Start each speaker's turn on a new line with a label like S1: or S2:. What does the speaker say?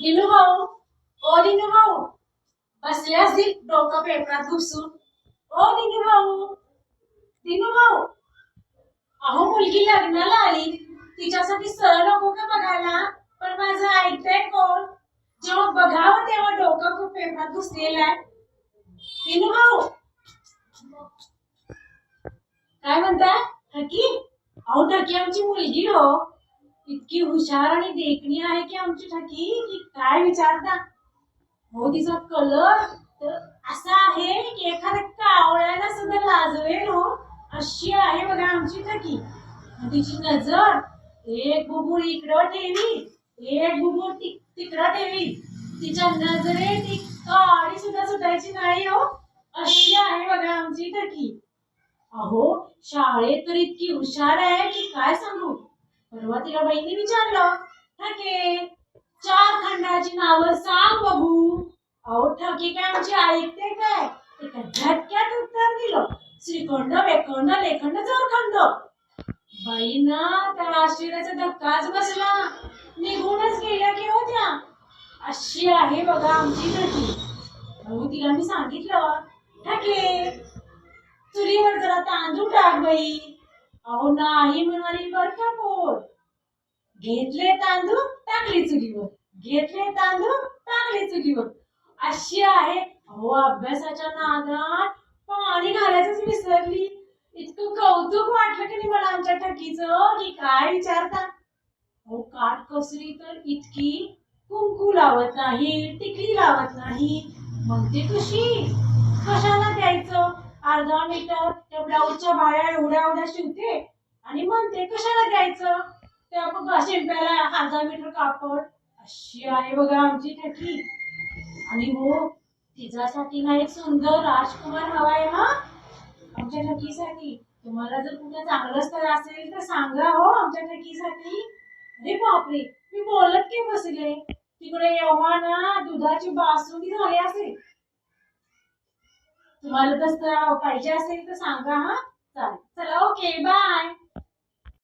S1: लिनू भाऊ ओ लिनू भाऊ बसल्यास असतील डोकं पेपरात घुसून. ओ दिनू भाऊ दिनू भाऊ अहो मुलगी लग्नाला आली. तिच्यासाठी सर नको का बघायला? पण माझं ऐकतंय कोण? जेव्हा बघावं तेव्हा डोकं खूप पेपरात घुसलेलं आहे. दिनू भाऊ काय म्हणताय? ठकी अहो ठकी आमची मुलगी हो. इतकी हुशार आणि देखणी आहे की आमची ठकी की काय विचारता? हो तिचा कलर तर असा आहे की एखाद्या कावळ्याला सुद्धा लाजवेल हो. अशी आहे बघा आमची ठकी. तिची नजर एक बुबूळ इकडं ठेवी एक बुबूळ तिकडं ठेवी. तिच्या नजरे ती काळी सुद्धा सुटायची नाही हो. अशी आहे बघा आमची ठकी. अहो शाळेत तर इतकी हुशार आहे की काय सांगू? परवा तिला बहिणी विचारलं ठके चार खंडाची नावं सांग बघू. अहो ठके काय आमची ऐकते काय? एका झटक्यात उत्तर दिलं श्रीखंड वेखंड लेखंड चौरखंड बाईंना त्या आश्चर्याचा धक्काच बसला. निघूनच गेल्या की होत्या. अशी आहे बघा आमची नदी अहो तिला मी सांगितलं ठके चुलीवर जरा तांदूळ टाक बाई. अहो नाही म्हणाली बर का पोर? घेतले तांदूळ टाकले चुलीवर. घेतले तांदूळ टाकले चुलीवर. अशी आहे. अहो अभ्यासाच्या नादात पाणी घालायचंच विसरली. इतकं कौतुक वाटलं की नाही मला आमच्या ठकीचं की काय विचारता? अहो काट कसरी तर इतकी कुंकू लावत नाही टिकली लावत नाही. मग ते कशी? कशाला द्यायचं? अर्धा मीटर त्या ब्लाऊजच्या बाया एवढ्या एवढ्या शिवते. आणि म्हणते कशाला द्यायचं? ते बघा शिंप्याला अर्धा मीटर कापड. अशी आहे बघा आमची ठकी. आणि हो तिच्यासाठी ना एक सुंदर राजकुमार हवा आहे हा. आमच्या ठकीसाठी. तुम्हाला जर कुठं चांगलं स्थळ असेल तर सांगा हो आमच्या ठकीसाठी. अरे बापरे मी बोलत की बसले. तिकडे एव्हा ना दुधाची बासुंदी झाली असेल. तुम्हाला तसं पाहिजे असेल तर सांगा हा. चालेल. चला ओके बाय.